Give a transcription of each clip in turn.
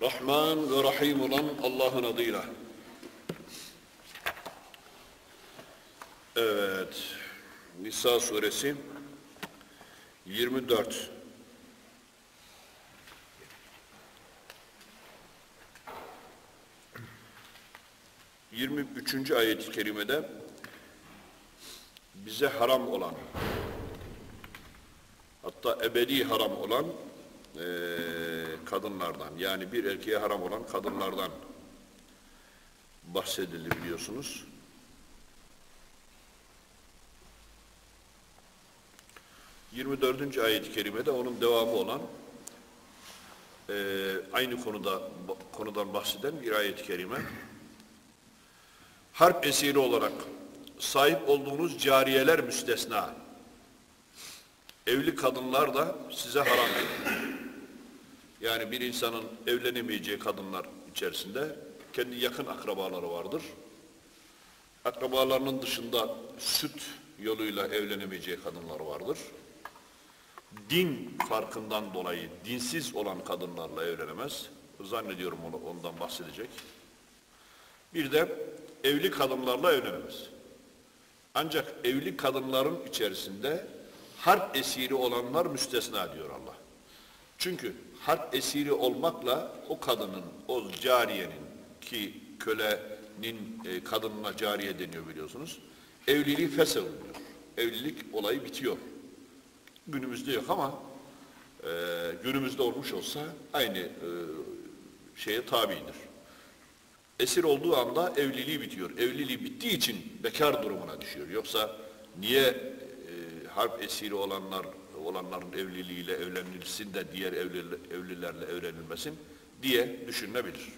Rahman ve Rahim olan Allah'ın adıyla. Evet. Nisa suresi 24. Yirmi üçüncü ayet-i kerimede bize haram olan hatta ebedi haram olan eee, kadınlardan yani bir erkeğe haram olan kadınlardan bahsedildi biliyorsunuz. Yirmi dördüncü ayet-i kerimede onun devamı olan eee, aynı konuda konudan bahseden bir ayet-i kerime. Harp esiri olarak sahip olduğunuz cariyeler müstesna. Evli kadınlar da size haramdır. Yani bir insanın evlenemeyeceği kadınlar içerisinde kendi yakın akrabaları vardır. Akrabalarının dışında süt yoluyla evlenemeyeceği kadınlar vardır. Din farkından dolayı dinsiz olan kadınlarla evlenemez. Zannediyorum onu, ondan bahsedecek. Bir de evli kadınlarla evlenemez. Ancak evli kadınların içerisinde harp esiri olanlar müstesna diyor Allah. Çünkü harp esiri olmakla o kadının, o cariyenin ki kölenin e, kadınına cariye deniyor biliyorsunuz. Evliliği feshediliyor. Evlilik olayı bitiyor. Günümüzde yok ama e, günümüzde olmuş olsa aynı e, şeye tabidir. Esir olduğu anda evliliği bitiyor. Evliliği bittiği için bekar durumuna düşüyor. Yoksa niye e, harp esiri olanlar olanların evliliğiyle evlenilsin de diğer evli, evlilerle evlenilmesin diye düşünülebilir.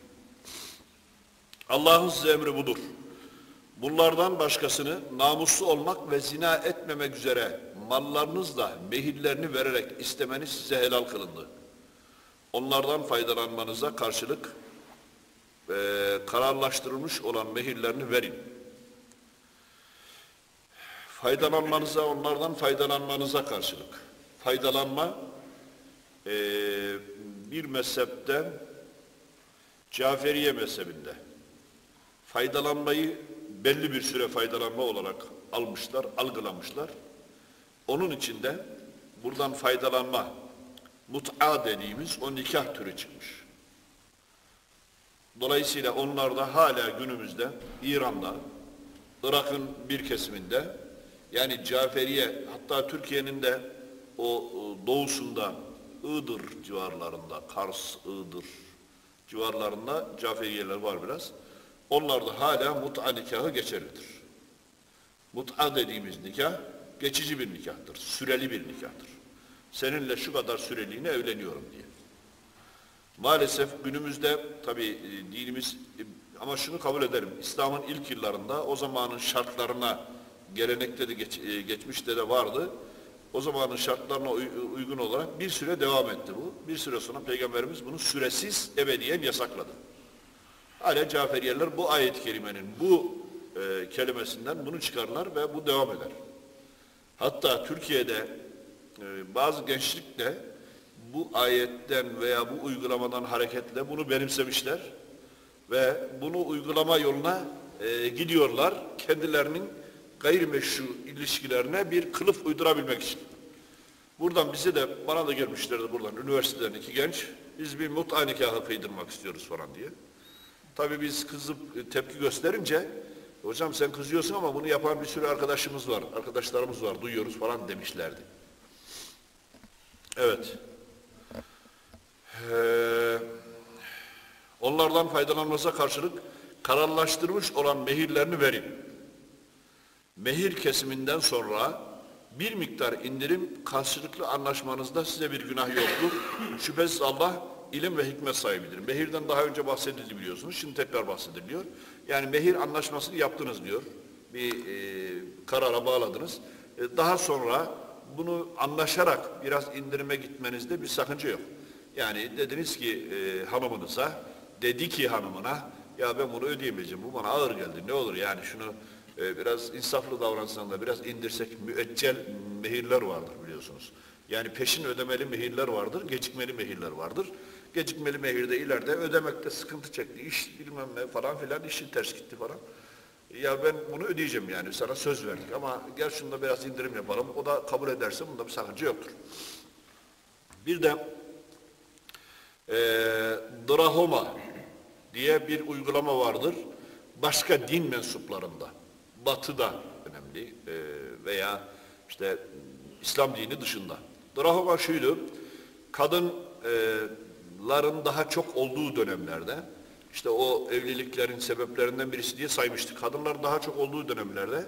Allah'ın size emri budur. Bunlardan başkasını namuslu olmak ve zina etmemek üzere mallarınızla mehirlerini vererek istemeniz size helal kılındı. Onlardan faydalanmanıza karşılık e, kararlaştırılmış olan mehirlerini verin. Faydalanmanıza, onlardan faydalanmanıza karşılık. Faydalanma e, bir mezhepte Caferiye mezhebinde faydalanmayı belli bir süre faydalanma olarak almışlar, algılamışlar. Onun içinde buradan faydalanma, mut'a dediğimiz o nikah türü çıkmış. Dolayısıyla onlar da hala günümüzde İran'da, Irak'ın bir kesiminde yani Caferiye hatta Türkiye'nin de o doğusunda Iğdır civarlarında, Kars, Iğdır civarlarında Caferiyeler var biraz. Onlar da hala mut'a nikahı geçerlidir. Mut'a dediğimiz nikah geçici bir nikahtır, süreli bir nikahtır. Seninle şu kadar süreliğine evleniyorum diye. Maalesef günümüzde tabi e, dinimiz e, ama şunu kabul ederim. İslam'ın ilk yıllarında o zamanın şartlarına gelenekte de geç, e, geçmişte de vardı. O zamanın şartlarına uygun olarak bir süre devam etti bu. Bir süre sonra Peygamberimiz bunu süresiz ebediyen yasakladı. Hala Caferiyeler bu ayet-i kerimenin bu e, kelimesinden bunu çıkarlar ve bu devam eder. Hatta Türkiye'de e, bazı gençlik de bu ayetten veya bu uygulamadan hareketle bunu benimsemişler ve bunu uygulama yoluna e, gidiyorlar kendilerinin gayrimeşru ilişkilerine bir kılıf uydurabilmek için. Buradan bize de bana da gelmişlerdi buradan üniversiteden iki genç biz bir mut'a nikahı kıydırmak istiyoruz falan diye. Tabii biz kızıp e, tepki gösterince hocam sen kızıyorsun ama bunu yapan bir sürü arkadaşımız var, arkadaşlarımız var, duyuyoruz falan demişlerdi. Evet. Ee, onlardan faydalanmasına karşılık kararlaştırmış olan mehirlerini verin. Mehir kesiminden sonra bir miktar indirim karşılıklı anlaşmanızda size bir günah yoktur. Şüphesiz Allah ilim ve hikmet sahibidir. Mehirden daha önce bahsedildi biliyorsunuz. Şimdi tekrar bahsediliyor. Yani mehir anlaşmasını yaptınız diyor. Bir e, karara bağladınız. E, daha sonra bunu anlaşarak biraz indirime gitmenizde bir sakınca yok. Yani dediniz ki e, hanımınıza, dedi ki hanımına, ya ben bunu ödeyemeyeceğim, bu bana ağır geldi, ne olur yani şunu e, biraz insaflı davransan da biraz indirsek, müeccel mehirler vardır biliyorsunuz. Yani peşin ödemeli mehirler vardır, gecikmeli mehirler vardır. Gecikmeli mehirde ileride ödemekte sıkıntı çekti. İş bilmem ne falan filan işin ters gitti falan. Ya ben bunu ödeyeceğim yani sana söz verdik ama gel şunda biraz indirim yapalım. O da kabul ederse bunda bir sakınca yoktur. Bir de e, Drahoma diye bir uygulama vardır. Başka din mensuplarında, batıda önemli e, veya işte İslam dini dışında. Drahoma şuydu, kadınların daha çok olduğu dönemlerde, işte o evliliklerin sebeplerinden birisi diye saymıştık. Kadınlar daha çok olduğu dönemlerde,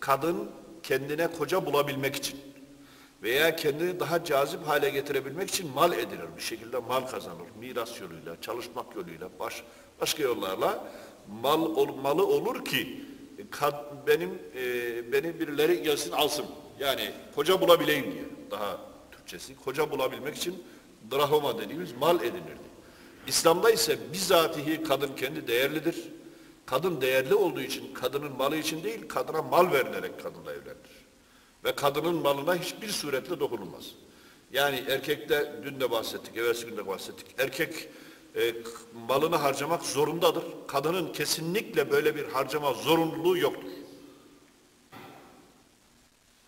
kadın kendine koca bulabilmek için veya kendini daha cazip hale getirebilmek için mal edilir. Bir şekilde mal kazanır. Miras yoluyla, çalışmak yoluyla, baş, başka yollarla mal malı olur ki kad, benim e, beni birileri gelsin alsın. Yani koca bulabileyim diye. Daha Türkçesi. Koca bulabilmek için drahoma dediğimiz mal edinirdi. İslam'da ise bizatihi kadın kendi değerlidir. Kadın değerli olduğu için kadının malı için değil, kadına mal verilerek kadınla evlenir. Ve kadının malına hiçbir suretle dokunulmaz. Yani erkekte dün de bahsettik, evvelsi günde bahsettik. Erkek e, malını harcamak zorundadır. Kadının kesinlikle böyle bir harcama zorunluluğu yoktur.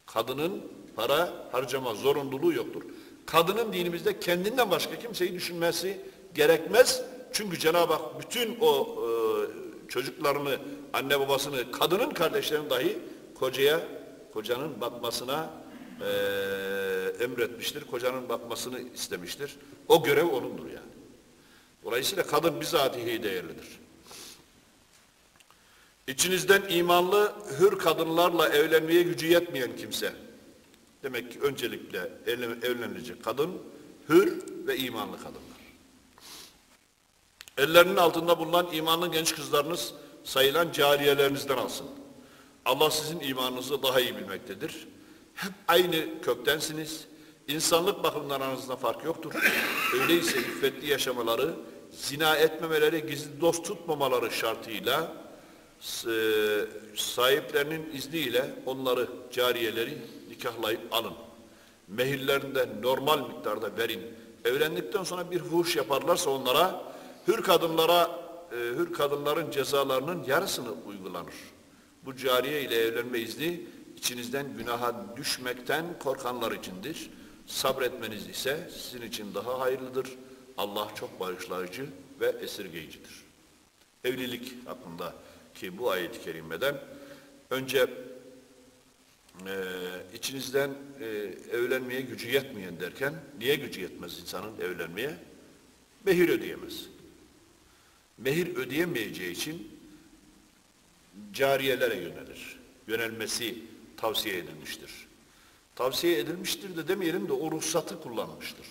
Kadının para harcama zorunluluğu yoktur. Kadının dinimizde kendinden başka kimseyi düşünmesi gerekmez. Çünkü Cenab-ı Hak bütün o e, çocuklarını, anne babasını, kadının kardeşlerini dahi kocaya, kocanın bakmasına e, emretmiştir. Kocanın bakmasını istemiştir. O görev onundur yani. Dolayısıyla kadın bizatihi değerlidir. İçinizden imanlı hür kadınlarla evlenmeye gücü yetmeyen kimse. Demek ki öncelikle evlenilecek kadın hür ve imanlı kadınlar. Ellerinin altında bulunan imanlı genç kızlarınız sayılan cariyelerinizden alsın. Allah sizin imanınızı daha iyi bilmektedir. Hep aynı köktensiniz. İnsanlık bakımından aranızda fark yoktur. Öyleyse iffetli yaşamaları, zina etmemeleri, gizli dost tutmamaları şartıyla e, sahiplerinin izniyle onları, cariyeleri nikahlayıp alın. Mehirlerinde normal miktarda verin. Evlendikten sonra bir fuhuş yaparlarsa onlara hür kadınlara e, hür kadınların cezalarının yarısını uygulanır. Bu cariye ile evlenme izni içinizden günaha düşmekten korkanlar içindir. Sabretmeniz ise sizin için daha hayırlıdır. Allah çok bağışlayıcı ve esirgeyicidir. Evlilik hakkında ki bu ayet-i kerimeden önce e, içinizden e, evlenmeye gücü yetmeyen derken niye gücü yetmez insanın evlenmeye? Mehir ödeyemez. Mehir ödeyemeyeceği için cariyelere yönelir. Yönelmesi tavsiye edilmiştir. Tavsiye edilmiştir de demeyelim de o ruhsatı kullanmıştır.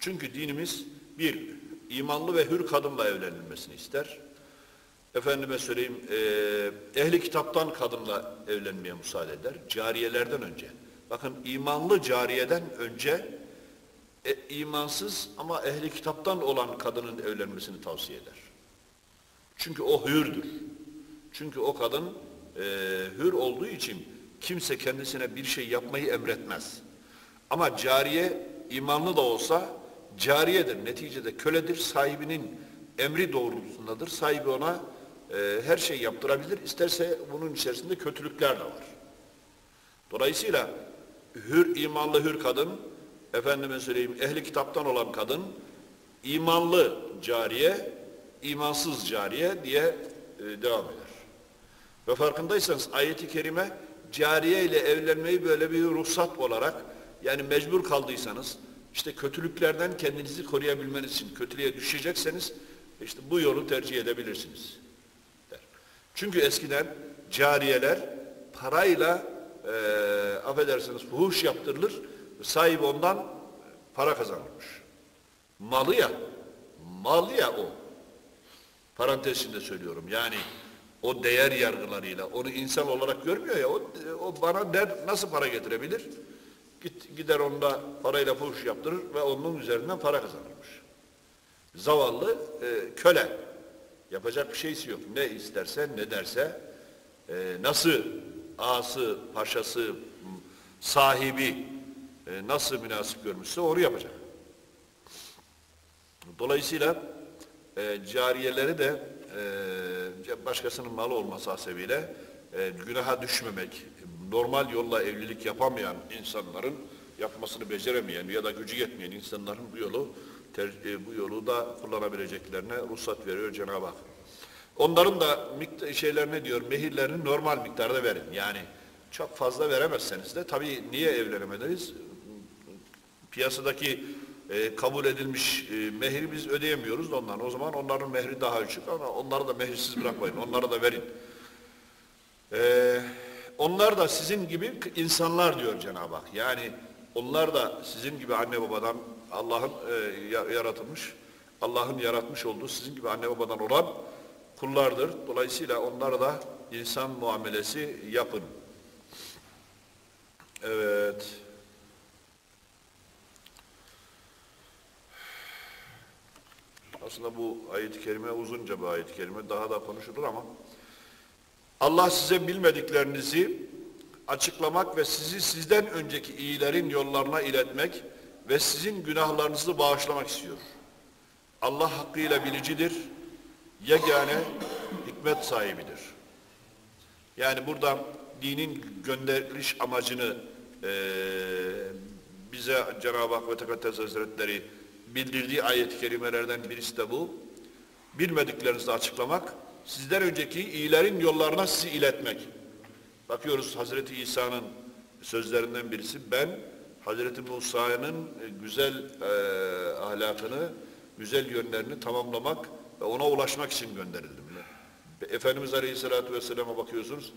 Çünkü dinimiz bir, imanlı ve hür kadınla evlenilmesini ister. Efendime söyleyeyim, ehli kitaptan kadınla evlenmeye müsaade eder. Cariyelerden önce. Bakın imanlı cariyeden önce e, imansız ama ehli kitaptan olan kadının evlenmesini tavsiye eder. Çünkü o hürdür. Çünkü o kadın e, hür olduğu için kimse kendisine bir şey yapmayı emretmez. Ama cariye imanlı da olsa cariyedir. Neticede köledir. Sahibinin emri doğrultusundadır. Sahibi ona e, her şey yaptırabilir. İsterse bunun içerisinde kötülükler de var. Dolayısıyla hür imanlı hür kadın, efendime söyleyeyim ehli kitaptan olan kadın, imanlı cariye, imansız cariye diye e, devam eder. Ve farkındaysanız ayeti kerime cariye ile evlenmeyi böyle bir ruhsat olarak yani mecbur kaldıysanız işte kötülüklerden kendinizi koruyabilmeniz için kötülüğe düşecekseniz işte bu yolu tercih edebilirsiniz. Der. Çünkü eskiden cariyeler parayla e, affedersiniz fuhuş yaptırılır sahibi ondan para kazanırmış. Malı ya malı ya o. Parantez içinde söylüyorum. Yani o değer yargılarıyla onu insan olarak görmüyor ya o, o bana ne, nasıl para getirebilir? Git, gider onda parayla fuhuş yaptırır ve onun üzerinden para kazanırmış. Zavallı e, köle. Yapacak bir şeysi yok. Ne isterse ne derse e, nasıl ağası, paşası, sahibi e, nasıl münasip görmüşse onu yapacak. Dolayısıyla e, cariyeleri de başkasının malı olması hasebiyle e, günaha düşmemek, normal yolla evlilik yapamayan insanların yapmasını beceremeyen ya da gücü yetmeyen insanların bu yolu ter, e, bu yolu da kullanabileceklerine ruhsat veriyor Cenab-ı Hak. Onların da miktar, şeyler ne diyor? Mehirlerini normal miktarda verin. Yani çok fazla veremezseniz de tabii niye evlenemediniz? Piyasadaki e, kabul edilmiş e, mehri biz ödeyemiyoruz da ondan. O zaman onların mehri daha düşük ama onları da mehirsiz bırakmayın. Onlara da verin. E, onlar da sizin gibi insanlar diyor Cenab-ı Hak. Yani onlar da sizin gibi anne babadan Allah'ın e, yaratılmış, Allah'ın yaratmış olduğu sizin gibi anne babadan olan kullardır. Dolayısıyla onlara da insan muamelesi yapın. Evet. Aslında bu ayet-i kerime uzunca bir ayet-i kerime. Daha da konuşulur ama Allah size bilmediklerinizi açıklamak ve sizi sizden önceki iyilerin yollarına iletmek ve sizin günahlarınızı bağışlamak istiyor. Allah hakkıyla bilicidir, yegane hikmet sahibidir. Yani burada dinin gönderiliş amacını e, bize Cenab-ı Hak ve Tekaddes Hazretleri bildirdiği ayet-i kerimelerden birisi de bu. Bilmediklerinizi açıklamak, sizden önceki iyilerin yollarına sizi iletmek. Bakıyoruz Hazreti İsa'nın sözlerinden birisi ben Hazreti Musa'nın e, güzel e, ahlakını, güzel yönlerini tamamlamak ve ona ulaşmak için gönderildim. Efendimiz Aleyhisselatü Vesselam'a bakıyorsunuz.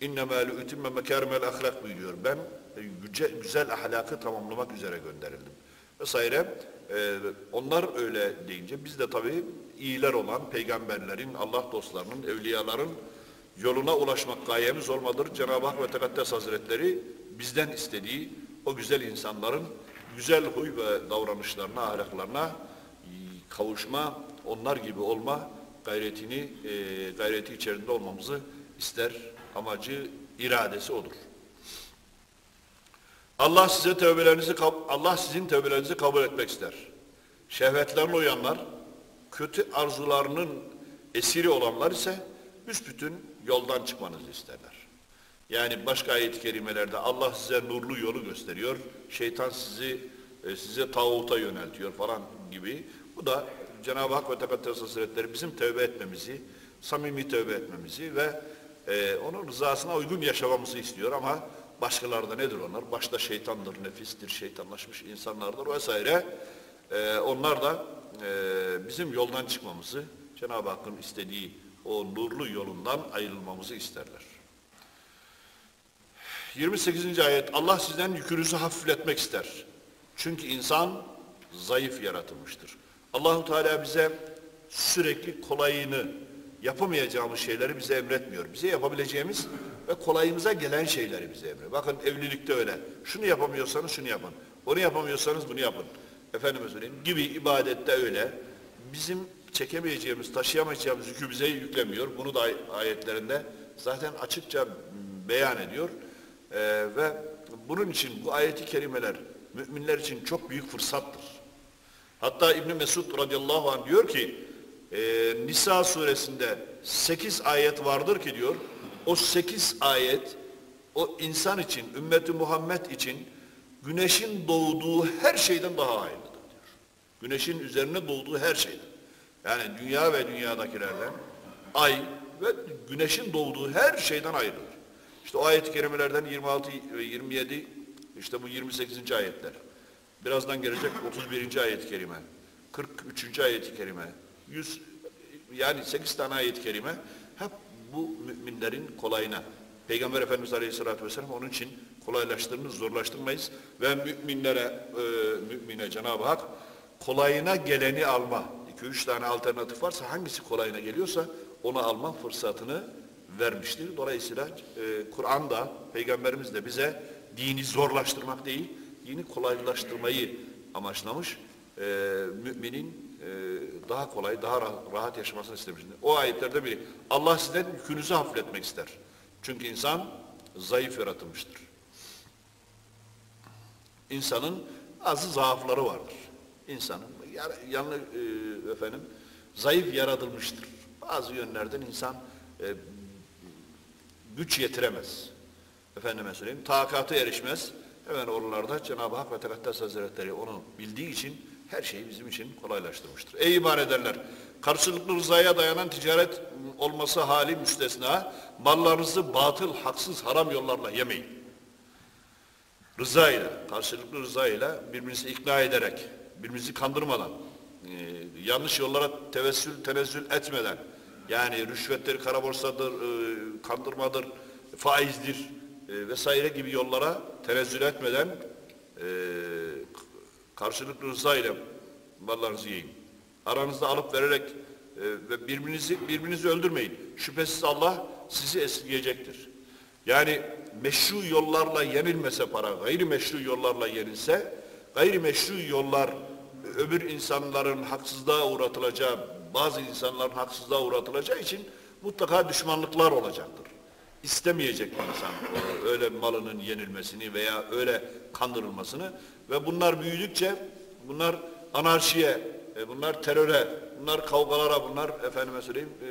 İnnemâ lü'timme mekârimel ahlak buyuruyor. Ben e, güce, güzel ahlakı tamamlamak üzere gönderildim. Vesaire ee, onlar öyle deyince biz de tabii iyiler olan peygamberlerin, Allah dostlarının, evliyaların yoluna ulaşmak gayemiz olmadır. Cenab-ı Hak ve Tekaddes Hazretleri bizden istediği o güzel insanların güzel huy ve davranışlarına, ahlaklarına kavuşma, onlar gibi olma gayretini, e, gayreti içerisinde olmamızı ister. Amacı, iradesi odur. Allah size tövbelerinizi Allah sizin tövbelerinizi kabul etmek ister. Şehvetlerine uyanlar, kötü arzularının esiri olanlar ise büsbütün yoldan çıkmanızı isterler. Yani başka ayet-i kerimelerde Allah size nurlu yolu gösteriyor, şeytan sizi e, size tağuta yöneltiyor falan gibi. Bu da Cenab-ı Hak ve Tekaddes Hazretleri bizim tövbe etmemizi, samimi tövbe etmemizi ve e, onun rızasına uygun yaşamamızı istiyor ama başkaları da nedir onlar? Başta şeytandır, nefistir, şeytanlaşmış insanlardır vesaire. E, onlar da e, bizim yoldan çıkmamızı, Cenab-ı Hakk'ın istediği o nurlu yolundan ayrılmamızı isterler. 28. ayet Allah sizden yükünüzü hafifletmek ister. Çünkü insan zayıf yaratılmıştır. Allahu Teala bize sürekli kolayını yapamayacağımız şeyleri bize emretmiyor. Bize yapabileceğimiz ve kolayımıza gelen şeyleri bize emrediyor. Bakın evlilikte öyle. Şunu yapamıyorsanız şunu yapın. Onu yapamıyorsanız bunu yapın. Efendime söyleyeyim gibi ibadette öyle. Bizim çekemeyeceğimiz, taşıyamayacağımız yükü bize yüklemiyor. Bunu da ayetlerinde zaten açıkça beyan ediyor. Ee, ve bunun için bu ayeti kerimeler müminler için çok büyük fırsattır. Hatta İbn Mesud radıyallahu anh diyor ki e, Nisa suresinde 8 ayet vardır ki diyor o 8 ayet o insan için, ümmeti Muhammed için güneşin doğduğu her şeyden daha hayırlıdır diyor. Güneşin üzerine doğduğu her şeyden. Yani dünya ve dünyadakilerden ay ve güneşin doğduğu her şeyden ayrılır. İşte o ayet-i kerimelerden 26 ve 27 işte bu 28. ayetler. Birazdan gelecek 31. ayet-i kerime. 43. ayet-i kerime. 100 yani 8 tane ayet-i kerime bu müminlerin kolayına. Peygamber Efendimiz Aleyhisselatü Vesselam onun için kolaylaştırınız, zorlaştırmayız. Ve müminlere, e, mümine Cenab-ı Hak kolayına geleni alma. 2-3 tane alternatif varsa hangisi kolayına geliyorsa onu alma fırsatını vermiştir. Dolayısıyla e, Kur'an da, Peygamberimiz de bize dini zorlaştırmak değil, dini kolaylaştırmayı amaçlamış. E, müminin e, daha kolay, daha rahat yaşamasını istemiştir. O ayetlerde biri. Allah sizden yükünüzü hafifletmek ister. Çünkü insan zayıf yaratılmıştır. İnsanın azı zaafları vardır. İnsanın yanlı e, efendim zayıf yaratılmıştır. Bazı yönlerden insan e, güç yetiremez. Efendime söyleyeyim, takatı erişmez. Hemen oralarda Cenab-ı Hak ve Tekaddes Hazretleri onu bildiği için her şeyi bizim için kolaylaştırmıştır. Ey iman ederler! Karşılıklı rızaya dayanan ticaret olması hali müstesna, mallarınızı batıl, haksız, haram yollarla yemeyin. Rıza ile, karşılıklı rıza ile birbirinizi ikna ederek, birbirinizi kandırmadan, e, yanlış yollara tevessül, tenezzül etmeden, yani rüşvettir, kara borsadır, e, kandırmadır, faizdir e, vesaire gibi yollara tenezzül etmeden karşılıklı rıza ile mallarınızı yiyin. Aranızda alıp vererek e, ve birbirinizi birbirinizi öldürmeyin. Şüphesiz Allah sizi esirgeyecektir. Yani meşru yollarla yenilmese para, gayri meşru yollarla yenilse, gayri meşru yollar öbür insanların haksızlığa uğratılacağı, bazı insanların haksızlığa uğratılacağı için mutlaka düşmanlıklar olacaktır. İstemeyecek insan öyle malının yenilmesini veya öyle kandırılmasını ve bunlar büyüdükçe bunlar anarşiye, e, bunlar teröre, bunlar kavgalara, bunlar efendime söyleyeyim e,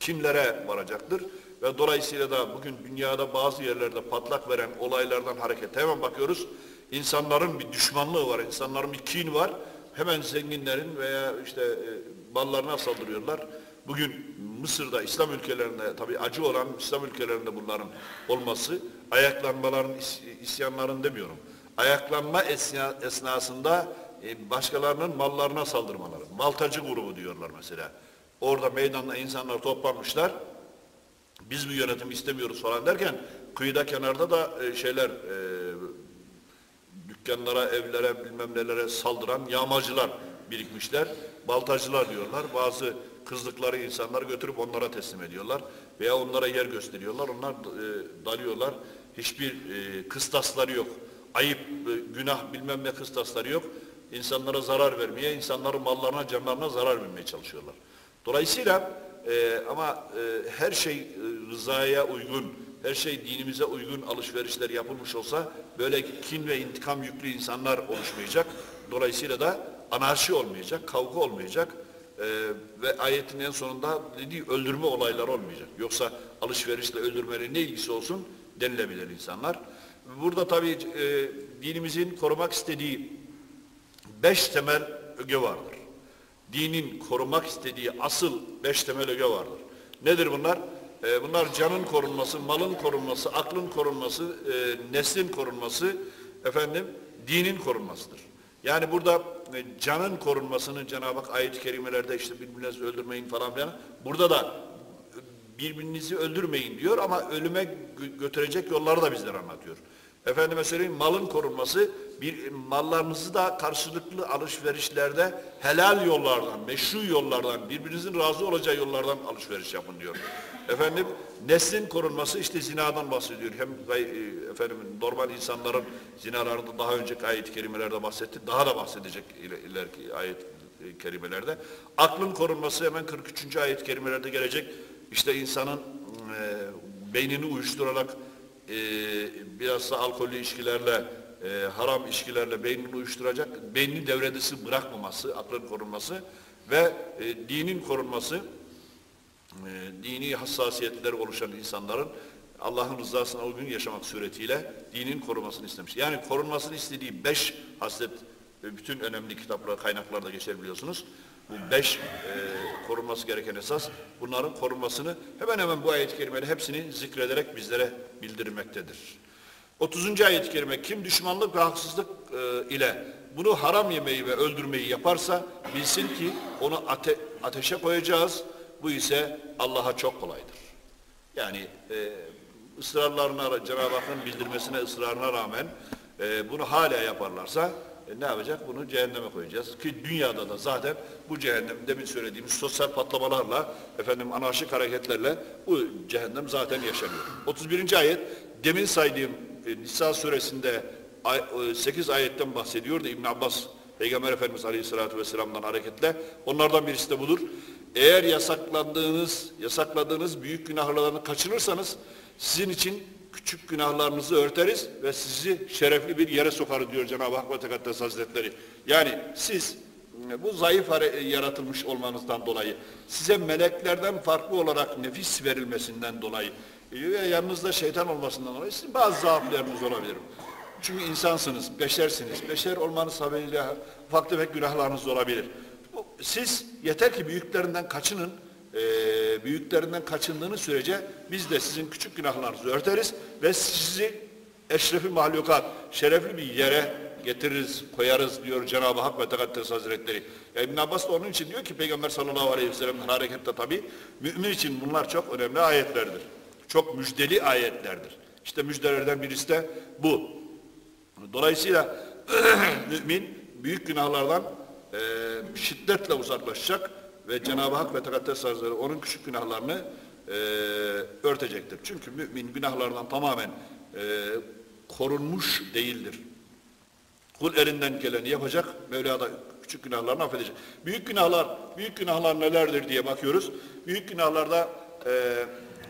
kimlere varacaktır. Ve dolayısıyla da bugün dünyada bazı yerlerde patlak veren olaylardan hareket hemen bakıyoruz. İnsanların bir düşmanlığı var, insanların bir kin var. Hemen zenginlerin veya işte e, mallarına saldırıyorlar. Bugün Mısır'da, İslam ülkelerinde tabii acı olan İslam ülkelerinde bunların olması, ayaklanmaların, is- isyanların demiyorum. Ayaklanma esna- esnasında e, başkalarının mallarına saldırmaları. Maltacı grubu diyorlar mesela. Orada meydanda insanlar toplanmışlar. Biz bu yönetimi istemiyoruz falan derken kıyıda kenarda da e, şeyler e, dükkanlara, evlere, bilmem nelere saldıran yağmacılar birikmişler. Baltacılar diyorlar. Bazı kızdıkları insanlar götürüp onlara teslim ediyorlar. Veya onlara yer gösteriyorlar. Onlar e, dalıyorlar. Hiçbir e, kıstasları yok. Ayıp, e, günah bilmem ne kıstasları yok. İnsanlara zarar vermeye, insanların mallarına, canlarına zarar vermeye çalışıyorlar. Dolayısıyla e, ama e, her şey e, rızaya uygun, her şey dinimize uygun alışverişler yapılmış olsa böyle kin ve intikam yüklü insanlar oluşmayacak. Dolayısıyla da anarşi olmayacak, kavga olmayacak e, ve ayetin en sonunda dediği öldürme olayları olmayacak. Yoksa alışverişle öldürmenin ne ilgisi olsun denilebilir insanlar. Burada tabii e, dinimizin korumak istediği beş temel öge vardır. Dinin korumak istediği asıl beş temel öge vardır. Nedir bunlar? Ee, bunlar canın korunması, malın korunması, aklın korunması, e, neslin korunması, efendim dinin korunmasıdır. Yani burada e, canın korunmasını Cenab-ı Hak ayet-i kerimelerde işte birbirinizi öldürmeyin falan filan. Burada da e, birbirinizi öldürmeyin diyor ama ölüme gö- götürecek yolları da bizlere anlatıyor. Efendime söyleyeyim malın korunması, bir mallarınızı da karşılıklı alışverişlerde helal yollardan, meşru yollardan, birbirinizin razı olacağı yollardan alışveriş yapın diyor. Efendim neslin korunması işte zinadan bahsediyor. Hem e, efendim normal insanların zinalarında daha önceki ayet-i kerimelerde bahsetti. Daha da bahsedecek iler- ileriki ayet e, kerimelerde. Aklın korunması hemen 43. ayet-i kerimelerde gelecek. İşte insanın e, beynini uyuşturarak e, biraz da alkollü içkilerle, e, haram içkilerle beynini uyuşturacak, beynini devre dışı bırakmaması, aklın korunması ve e, dinin korunması, e, dini hassasiyetleri oluşan insanların Allah'ın rızasına uygun yaşamak suretiyle dinin korumasını istemiş. Yani korunmasını istediği beş haslet e, bütün önemli kitaplar, kaynaklarda geçer biliyorsunuz. Bu beş e, korunması gereken esas bunların korunmasını hemen hemen bu ayet-i kerimede hepsini zikrederek bizlere bildirmektedir. 30. ayet-i kerime kim düşmanlık ve haksızlık e, ile bunu haram yemeyi ve öldürmeyi yaparsa bilsin ki onu ate- ateşe koyacağız. Bu ise Allah'a çok kolaydır. Yani e, ısrarlarına, Cenab-ı Hakk'ın bildirmesine, ısrarına rağmen e, bunu hala yaparlarsa e, ne yapacak? Bunu cehenneme koyacağız. Ki dünyada da zaten bu cehennem demin söylediğimiz sosyal patlamalarla, efendim anarşik hareketlerle bu cehennem zaten yaşanıyor. 31. ayet demin saydığım e, Nisa suresinde 8 ayetten bahsediyor da İbn Abbas Peygamber Efendimiz Aleyhisselatü Vesselam'dan hareketle onlardan birisi de budur. Eğer yasakladığınız, yasakladığınız büyük günahlarını kaçırırsanız sizin için küçük günahlarınızı örteriz ve sizi şerefli bir yere sokarız diyor Cenab-ı Hak ve Tekaddes Hazretleri. Yani siz bu zayıf yaratılmış olmanızdan dolayı, size meleklerden farklı olarak nefis verilmesinden dolayı ve yanınızda şeytan olmasından dolayı sizin bazı zaaflarınız olabilir. Çünkü insansınız, beşersiniz. Beşer olmanız habeриyle ufak tefek günahlarınız olabilir. Siz yeter ki büyüklerinden kaçının, e, büyüklerinden kaçındığınız sürece biz de sizin küçük günahlarınızı örteriz ve sizi eşrefi mahlukat, şerefli bir yere getiririz, koyarız diyor Cenab-ı Hak ve Tekaddes Hazretleri. Ya İbn Abbas da onun için diyor ki Peygamber sallallahu aleyhi ve sellem'in harekette tabi mümin için bunlar çok önemli ayetlerdir. Çok müjdeli ayetlerdir. İşte müjdelerden birisi de bu. Dolayısıyla mümin büyük günahlardan e, şiddetle uzaklaşacak ve Cenab-ı Hak ve Tekaddes Hazretleri onun küçük günahlarını e, örtecektir. Çünkü mümin günahlardan tamamen e, korunmuş değildir. Kul elinden geleni yapacak, Mevla da küçük günahlarını affedecek. Büyük günahlar, büyük günahlar nelerdir diye bakıyoruz. Büyük günahlarda e,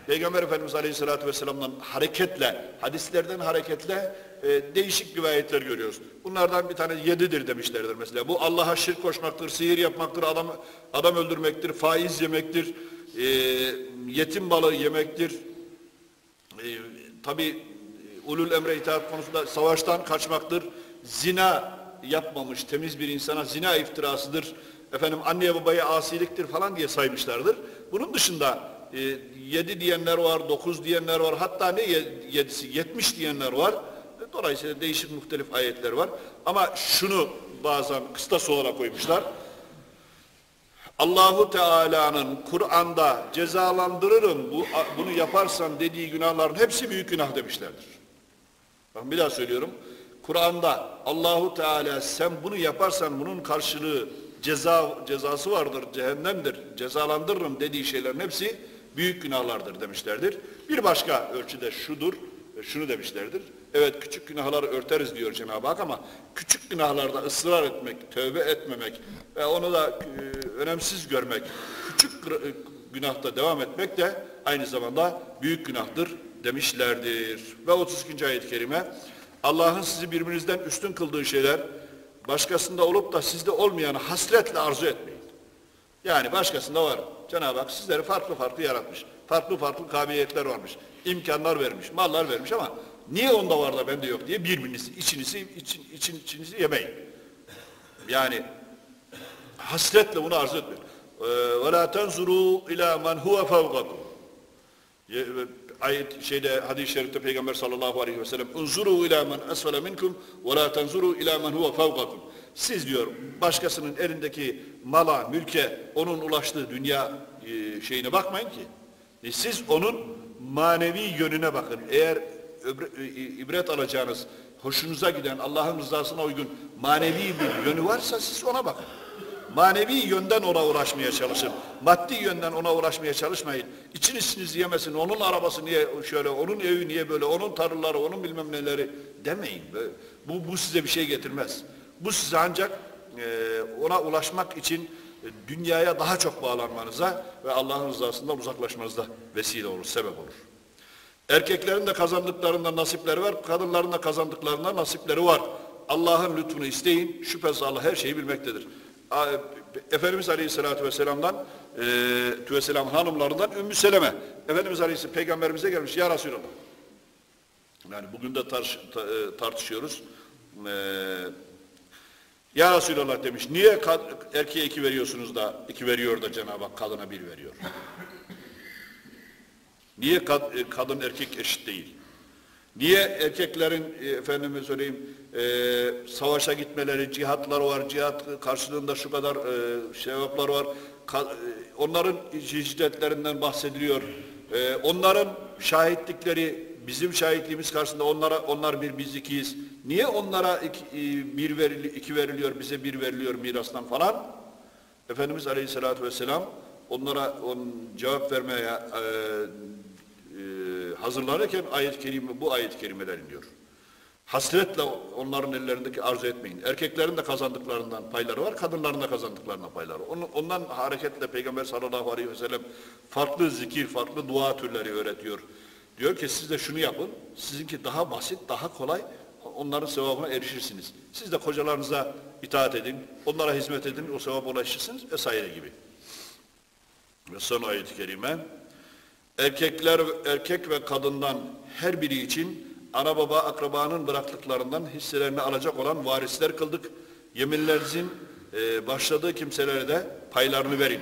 Peygamber Efendimiz Aleyhisselatü Vesselam'dan hareketle, hadislerden hareketle e, değişik rivayetler görüyoruz. Bunlardan bir tane yedidir demişlerdir mesela. Bu Allah'a şirk koşmaktır, sihir yapmaktır, adam adam öldürmektir, faiz yemektir, e, yetim balığı yemektir. E, Tabi ulul emre itaat konusunda savaştan kaçmaktır. Zina yapmamış temiz bir insana zina iftirasıdır. Efendim anneye babaya asiliktir falan diye saymışlardır. Bunun dışında e, yedi diyenler var, dokuz diyenler var, hatta ne yedisi, yetmiş diyenler var. Dolayısıyla değişik muhtelif ayetler var. Ama şunu bazen kıstas olarak koymuşlar. Allahu Teala'nın Kur'an'da cezalandırırım bu, bunu yaparsan dediği günahların hepsi büyük günah demişlerdir. Bakın bir daha söylüyorum. Kur'an'da Allahu Teala sen bunu yaparsan bunun karşılığı ceza cezası vardır, cehennemdir, cezalandırırım dediği şeylerin hepsi büyük günahlardır demişlerdir. Bir başka ölçüde şudur, şunu demişlerdir. Evet küçük günahları örteriz diyor Cenab-ı Hak ama küçük günahlarda ısrar etmek, tövbe etmemek ve onu da e, önemsiz görmek, küçük e, günahta devam etmek de aynı zamanda büyük günahtır demişlerdir. Ve 32. ayet-i kerime Allah'ın sizi birbirinizden üstün kıldığı şeyler başkasında olup da sizde olmayanı hasretle arzu etmeyin. Yani başkasında var. Cenab-ı Hak sizleri farklı farklı yaratmış. Farklı farklı kabiliyetler varmış. imkanlar vermiş, mallar vermiş ama niye onda var da bende yok diye birbirinizi, içinizi, için, için, içinizi yemeyin. Yani hasretle bunu arzu etmeyin. وَلَا تَنْزُرُوا اِلَى مَنْ هُوَ فَوْقَكُمْ ayet şeyde hadis-i şerifte Peygamber sallallahu aleyhi ve sellem unzuru ila men esfele minkum ve la tenzuru ila men huve fevkakum. Siz diyor başkasının elindeki mala, mülke, onun ulaştığı dünya e, şeyine bakmayın ki. E, siz onun manevi yönüne bakın. Eğer e, ibret alacağınız, hoşunuza giden, Allah'ın rızasına uygun manevi bir yönü varsa siz ona bakın. Manevi yönden ona uğraşmaya çalışın. Maddi yönden ona uğraşmaya çalışmayın. İçin içinizi yemesin. Onun arabası niye şöyle, onun evi niye böyle, onun tarlaları, onun bilmem neleri demeyin. Bu, bu size bir şey getirmez. Bu size ancak e, ona ulaşmak için e, dünyaya daha çok bağlanmanıza ve Allah'ın rızasından uzaklaşmanıza vesile olur, sebep olur. Erkeklerin de kazandıklarında nasipleri var, kadınların da kazandıklarında nasipleri var. Allah'ın lütfunu isteyin, şüphesiz Allah her şeyi bilmektedir. Efendimiz Aleyhisselatü Vesselam'dan e, Vesselam hanımlarından Ümmü Seleme Efendimiz Aleyhisselam peygamberimize gelmiş ya Resulallah yani bugün de tartış, e, tartışıyoruz e, ya Resulallah demiş niye erkeğe iki veriyorsunuz da iki veriyor da Cenab-ı Hak kadına bir veriyor niye kad, e, kadın erkek eşit değil Niye erkeklerin e, efendime söyleyeyim e, savaşa gitmeleri, cihatları var, cihat karşılığında şu kadar e, sevaplar var. Ka, e, onların hicretlerinden bahsediliyor. E, onların şahitlikleri bizim şahitliğimiz karşısında onlara onlar bir biz ikiyiz. Niye onlara iki, e, bir verili, iki veriliyor, bize bir veriliyor mirastan falan? Efendimiz Aleyhisselatü Vesselam onlara on, cevap vermeye e, hazırlanırken ayet-i kerime bu ayet-i kerimeler iniyor. Hasretle onların ellerindeki arzu etmeyin. Erkeklerin de kazandıklarından payları var, kadınların da kazandıklarından payları var. Ondan hareketle Peygamber sallallahu aleyhi ve sellem farklı zikir, farklı dua türleri öğretiyor. Diyor ki siz de şunu yapın. Sizinki daha basit, daha kolay. Onların sevabına erişirsiniz. Siz de kocalarınıza itaat edin. Onlara hizmet edin. O sevaba ulaşırsınız vesaire gibi. Ve son ayet-i kerime. Erkekler, erkek ve kadından her biri için ana baba akrabanın bıraktıklarından hisselerini alacak olan varisler kıldık. Yeminlerinizin başladığı kimselere de paylarını verin.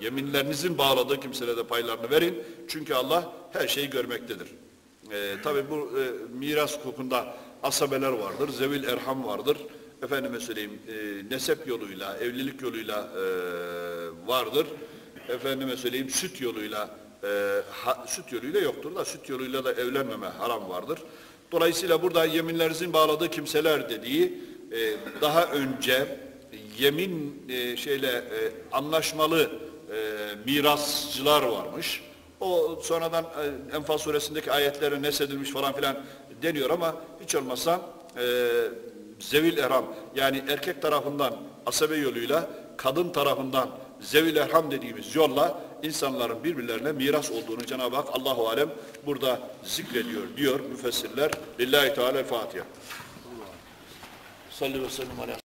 Yeminlerinizin bağladığı kimselere de paylarını verin. Çünkü Allah her şeyi görmektedir. E, Tabi bu e, miras hukukunda asabeler vardır, zevil erham vardır. Efendime söyleyeyim e, nesep yoluyla, evlilik yoluyla e, vardır. Efendime söyleyeyim süt yoluyla e, ha, süt yoluyla yoktur da süt yoluyla da evlenmeme haram vardır. Dolayısıyla burada yeminlerinizin bağladığı kimseler dediği e, daha önce yemin e, şeyle e, anlaşmalı mirasçılar varmış. O sonradan e, Enfal suresindeki ayetlere nesedilmiş falan filan deniyor ama hiç olmazsa e, zevil erham yani erkek tarafından asabe yoluyla kadın tarafından zevil erham dediğimiz yolla insanların birbirlerine miras olduğunu Cenab-ı Hak Allahu alem burada zikrediyor diyor müfessirler. Lillahi Teala Fatiha. Salli ve sellem ala